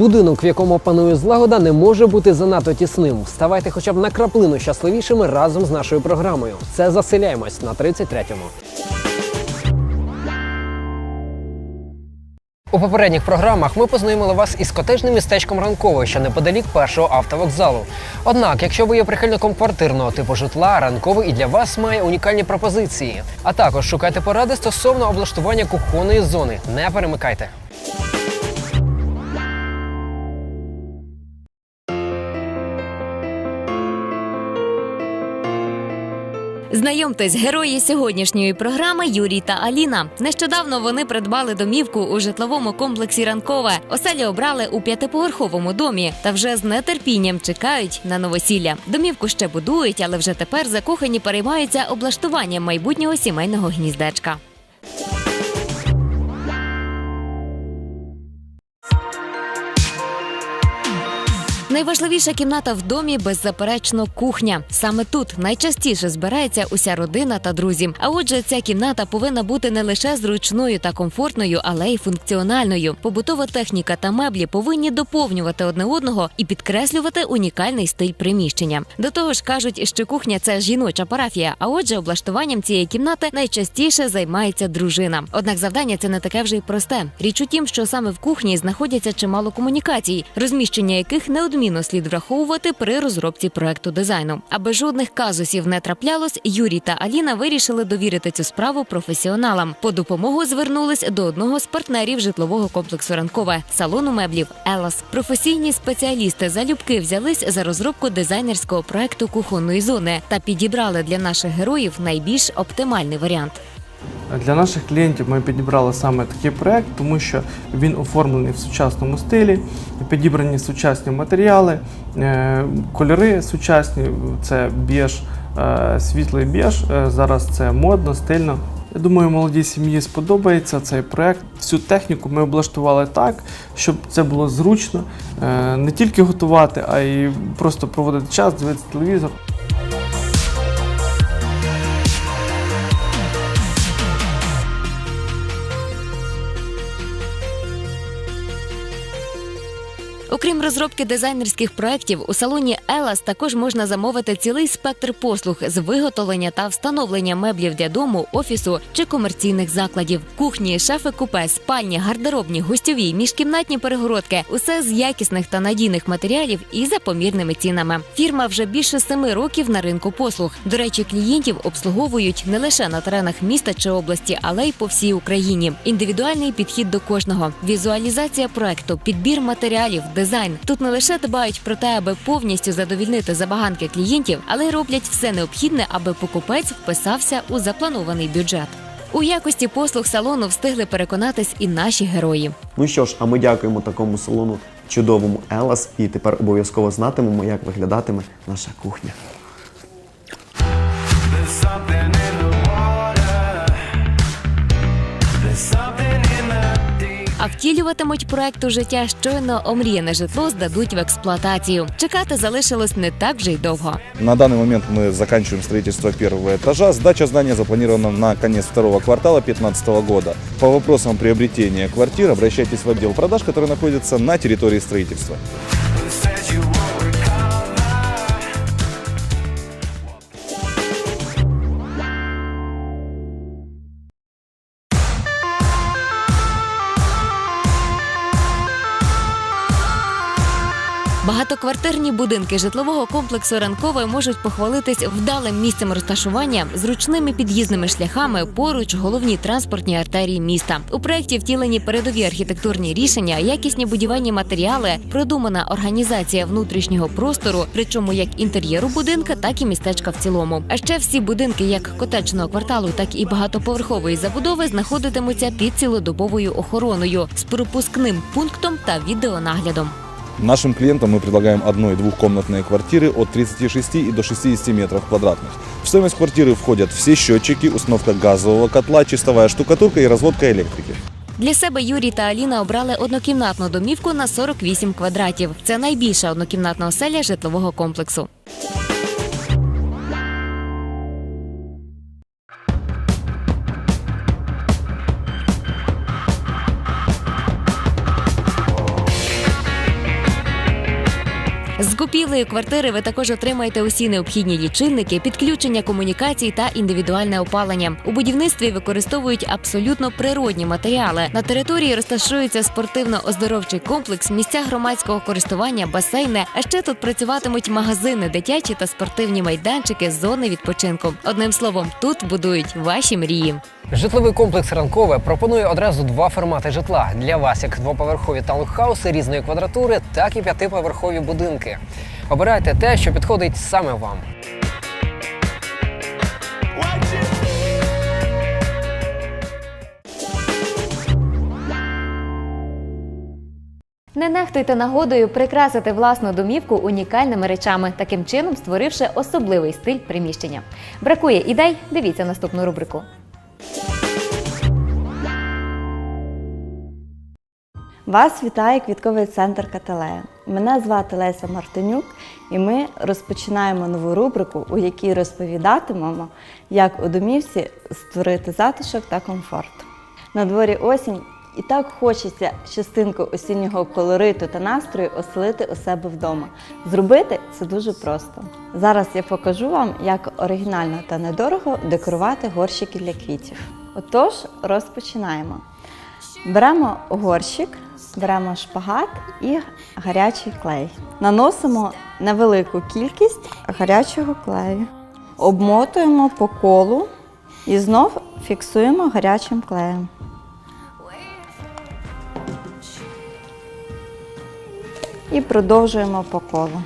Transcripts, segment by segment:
Будинок, в якому панує злагода, не може бути занадто тісним. Ставайте хоча б на краплину щасливішими разом з нашою програмою. Це заселяємось на 33-му. У попередніх програмах ми познайомили вас із котежним містечком ранкове, що неподалік першого автовокзалу. Однак, якщо ви є прихильником квартирного типу житла, ранковий і для вас має унікальні пропозиції. А також шукайте поради стосовно облаштування кухонної зони. Не перемикайте. Знайомтесь, герої сьогоднішньої програми Юрій та Аліна. Нещодавно вони придбали домівку у житловому комплексі Ранкове. Оселі обрали у п'ятиповерховому домі та вже з нетерпінням чекають на новосілля. Домівку ще будують, але вже тепер закохані переймаються облаштуванням майбутнього сімейного гніздечка. Найважливіша кімната в домі беззаперечно кухня. Саме тут найчастіше збирається уся родина та друзі. А отже, ця кімната повинна бути не лише зручною та комфортною, але й функціональною. Побутова техніка та меблі повинні доповнювати одне одного і підкреслювати унікальний стиль приміщення. До того ж, кажуть, що кухня це жіноча парафія. А отже, облаштуванням цієї кімнати найчастіше займається дружина. Однак завдання це не таке вже й просте. Річ у тім, що саме в кухні знаходяться чимало комунікацій, розміщення яких неодмінно слід враховувати при розробці проекту дизайну. Аби жодних казусів не траплялось, Юрій та Аліна вирішили довірити цю справу професіоналам. По допомогу звернулись до одного з партнерів житлового комплексу Ранкове салону меблів Елас. Професійні спеціалісти залюбки взялись за розробку дизайнерського проекту кухонної зони та підібрали для наших героїв найбільш оптимальний варіант. Для наших клієнтів ми підібрали саме такий проект, тому що він оформлений в сучасному стилі, підібрані сучасні матеріали, е, кольори сучасні, це біж, е, світлий біж. Е, Зараз це модно, стильно. Я думаю, молодій сім'ї сподобається цей проект. Всю техніку ми облаштували так, щоб це було зручно не тільки готувати, а й просто проводити час, дивитися телевізор. Окрім розробки дизайнерських проєктів, у салоні Елас також можна замовити цілий спектр послуг з виготовлення та встановлення меблів для дому, офісу чи комерційних закладів, кухні, шафи купе, спальні, гардеробні, гостьові, міжкімнатні перегородки усе з якісних та надійних матеріалів і за помірними цінами. Фірма вже більше семи років на ринку послуг. До речі, клієнтів обслуговують не лише на теренах міста чи області, але й по всій Україні. Індивідуальний підхід до кожного, візуалізація проекту, підбір матеріалів, дизайн. Тут не лише дбають про те, аби повністю задовільнити забаганки клієнтів, але й роблять все необхідне, аби покупець вписався у запланований бюджет. У якості послуг салону встигли переконатись і наші герої. Ну що ж, а ми дякуємо такому салону чудовому Елас і тепер обов'язково знатимемо, як виглядатиме наша кухня. А втілюватимуть проект у життя щойно омріяне житло здадуть в експлуатацію. Чекати залишилось не так вже й довго. На данный момент мы заканчиваем строительство первого этажа. Сдача здания запланирована на конец второго квартала 2015 года. По вопросам приобретения квартир обращайтесь в отдел продаж, который находится на территории строительства. Багатоквартирні будинки житлового комплексу ранкове можуть похвалитись вдалим місцем розташування, зручними під'їзними шляхами поруч головні транспортні артерії міста. У проєкті втілені передові архітектурні рішення, якісні будівельні матеріали, продумана організація внутрішнього простору, причому як інтер'єру будинка, так і містечка в цілому. А ще всі будинки, як котеджного кварталу, так і багатоповерхової забудови, знаходитимуться під цілодобовою охороною з пропускним пунктом та відеонаглядом. Нашим клиентам мы предлагаем одно- и двухкомнатные квартиры от 36 и до 60 метров квадратных. В стоимость квартиры входят все счетчики, установка газового котла, чистовая штукатурка и разводка электрики. Для себе Юрій та Аліна обрали однокімнатну домівку на 48 квадратів. Це найбільша однокімнатна оселя житлового комплексу. Купівлею квартири ви також отримаєте усі необхідні лічильники, підключення комунікацій та індивідуальне опалення. У будівництві використовують абсолютно природні матеріали. На території розташується спортивно-оздоровчий комплекс, місця громадського користування, басейни. А ще тут працюватимуть магазини, дитячі та спортивні майданчики, зони відпочинку. Одним словом, тут будують ваші мрії. Житловий комплекс ранкове пропонує одразу два формати житла для вас, як двоповерхові таунхауси різної квадратури, так і п'ятиповерхові будинки. Обирайте те, що підходить саме вам. Не нехтуйте нагодою прикрасити власну домівку унікальними речами, таким чином створивши особливий стиль приміщення. Бракує ідей? Дивіться наступну рубрику. Вас вітає квітковий центр Каталея. Мене звати Леся Мартинюк, і ми розпочинаємо нову рубрику, у якій розповідатимемо, як у домівці створити затишок та комфорт. На дворі осінь і так хочеться частинку осіннього колориту та настрою оселити у себе вдома. Зробити це дуже просто. Зараз я покажу вам, як оригінально та недорого декорувати горщики для квітів. Отож, розпочинаємо. Беремо горщик, беремо шпагат і гарячий клей. Наносимо невелику кількість гарячого клею. Обмотуємо по колу і знов фіксуємо гарячим клеєм. І продовжуємо по колу.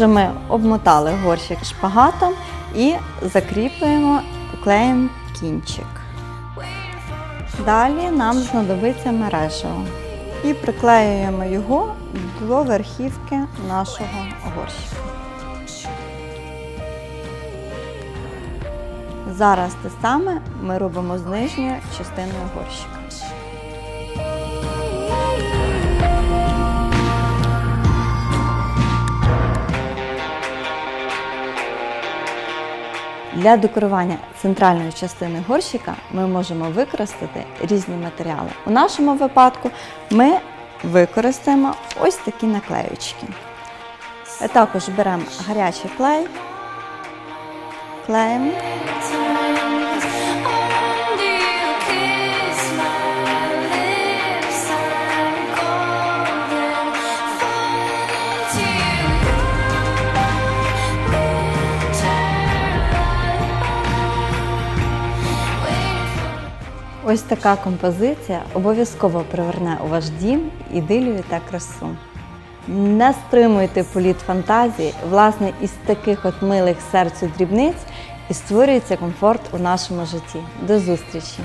Отже, ми обмотали горщик шпагатом і закріплюємо клеєм кінчик. Далі нам знадобиться мережево. І приклеюємо його до верхівки нашого горщика. Зараз те саме ми робимо з нижньою частиною горщика. Для декорування центральної частини горщика ми можемо використати різні матеріали. У нашому випадку ми використаємо ось такі наклеючки. Е, Також беремо гарячий клей, клеїмо Ось така композиція обов'язково приверне у ваш дім ідилію та красу. Не стримуйте політ фантазії, власне, із таких от милих серцю дрібниць і створюється комфорт у нашому житті. До зустрічі!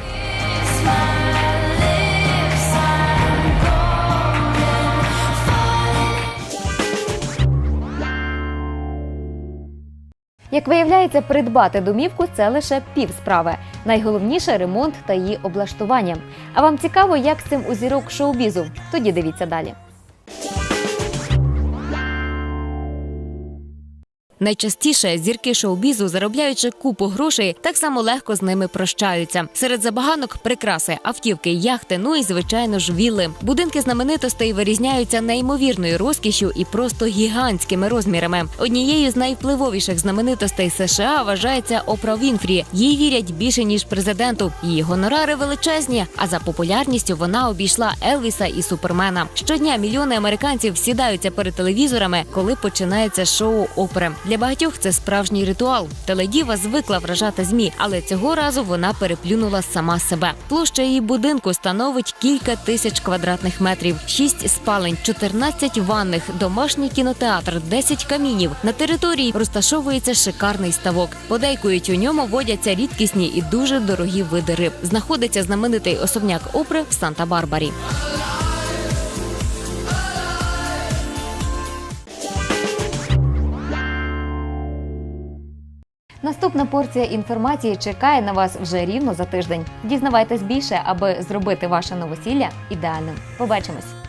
Як виявляється, придбати домівку це лише пів справи. Найголовніше ремонт та її облаштування. А вам цікаво, як з цим у зірок шоу-бізу? Тоді дивіться далі. Найчастіше зірки шоу-бізу, заробляючи купу грошей, так само легко з ними прощаються. Серед забаганок прикраси, автівки, яхти, ну і звичайно ж вілли. Будинки знаменитостей вирізняються неймовірною розкішю і просто гігантськими розмірами. Однією з найвпливовіших знаменитостей США вважається Опра Вінфрі. Їй вірять більше ніж президенту. Її гонорари величезні. А за популярністю вона обійшла Елвіса і Супермена. Щодня мільйони американців сідаються перед телевізорами, коли починається шоу Опри. Для багатьох це справжній ритуал. Теледіва звикла вражати змі, але цього разу вона переплюнула сама себе. Площа її будинку становить кілька тисяч квадратних метрів, шість спалень, 14 ванних, домашній кінотеатр, 10 камінів. На території розташовується шикарний ставок. Подейкують у ньому водяться рідкісні і дуже дорогі види риб. Знаходиться знаменитий особняк опри в Санта-Барбарі. Наступна порція інформації чекає на вас вже рівно за тиждень. Дізнавайтесь більше, аби зробити ваше новосілля ідеальним. Побачимось!